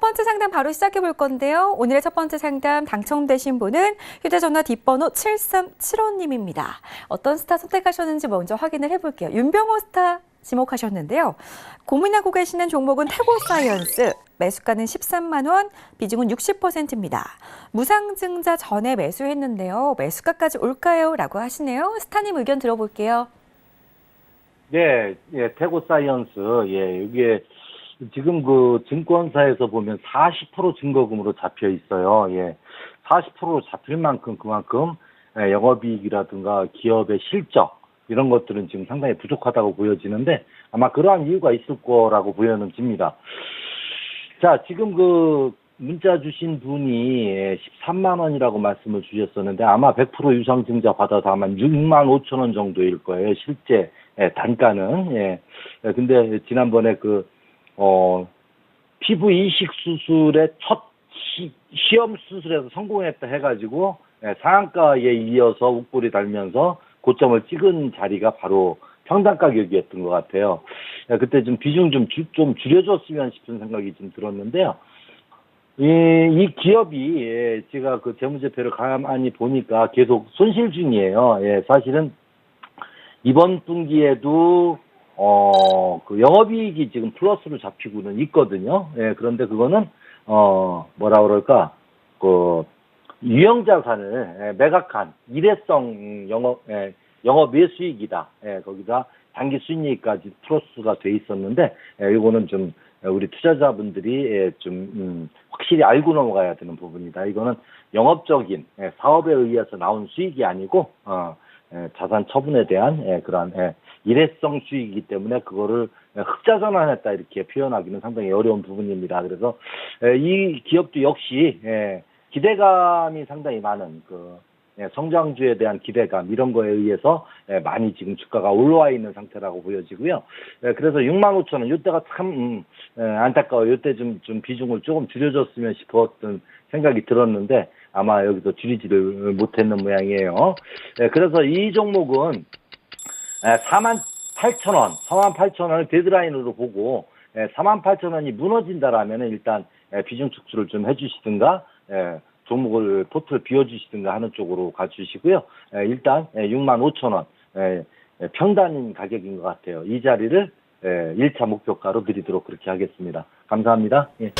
번째 상담 바로 시작해 볼 건데요. 오늘의 첫 번째 상담 당첨되신 분은 휴대전화 뒷번호 7375님입니다. 어떤 스타 선택하셨는지 먼저 확인을 해볼게요. 윤병호 스타 지목하셨는데요. 고민하고 계시는 종목은 태고 사이언스. 매수가는 13만 원, 비중은 60%입니다. 무상증자 전에 매수했는데요. 매수가까지 올까요? 라고 하시네요. 스타님 의견 들어볼게요. 네, 예, 태고 사이언스, 예, 이게 지금 그 증권사에서 보면 40% 증거금으로 잡혀 있어요. 예, 40%로 잡힐 만큼 그만큼 예, 영업이익이라든가 기업의 실적 이런 것들은 지금 상당히 부족하다고 보여지는데 아마 그러한 이유가 있을 거라고 보여는 집니다. 자, 지금 그 문자 주신 분이 예, 13만 원이라고 말씀을 주셨었는데 아마 100% 유상증자 받아서 아마 6만 5천 원 정도일 거예요. 실제 예, 단가는. 예. 예, 근데 지난번에 그, 어, 피부 이식 수술의 첫 시, 시험 수술에서 성공했다 해가지고 예, 상한가에 이어서 웃불이 달면서 고점을 찍은 자리가 바로 평당 가격이었던 것 같아요. 예, 그때 좀 비중 좀, 줄- 좀 줄여줬으면 싶은 생각이 좀 들었는데요. 이, 이 기업이, 예, 제가 그 재무제표를 가만히 보니까 계속 손실 중이에요. 예, 사실은 이번 분기에도, 어, 그 영업이익이 지금 플러스로 잡히고는 있거든요. 예, 그런데 그거는, 어, 뭐라 그럴까, 그, 유형자산을 예, 매각한 일회성 영업, 예, 영업 매수익이다. 예, 거기다 단기 수익까지 플러스가 돼 있었는데, 예, 이거는 좀 우리 투자자분들이 예, 좀 음, 확실히 알고 넘어가야 되는 부분이다. 이거는 영업적인 예, 사업에 의해서 나온 수익이 아니고 어, 예, 자산 처분에 대한 예, 그러한 예, 일회성 수익이기 때문에 그거를 예, 흑자 전환했다 이렇게 표현하기는 상당히 어려운 부분입니다. 그래서 예, 이 기업도 역시 예, 기대감이 상당히 많은 그 예, 성장주에 대한 기대감 이런 거에 의해서 예, 많이 지금 주가가 올라와 있는 상태라고 보여지고요. 예, 그래서 6만 5천 원 이때가 참 음, 예, 안타까워요. 이때 좀, 좀 비중을 조금 줄여줬으면 싶었던 생각이 들었는데 아마 여기서 줄이지를 못했는 모양이에요. 예, 그래서 이 종목은 4만 8천 원, 4만 8천 원을 데드라인으로 보고 4만 8천 원이 무너진다라면은 일단 예, 비중 축소를 좀 해주시든가 예, 종목을 포트를 비워주시든가 하는 쪽으로 가주시고요. 예, 일단 6만 5천 원 예, 예, 평단 가격인 것 같아요. 이 자리를 예, 1차 목표가로 드리도록 그렇게 하겠습니다. 감사합니다. 예.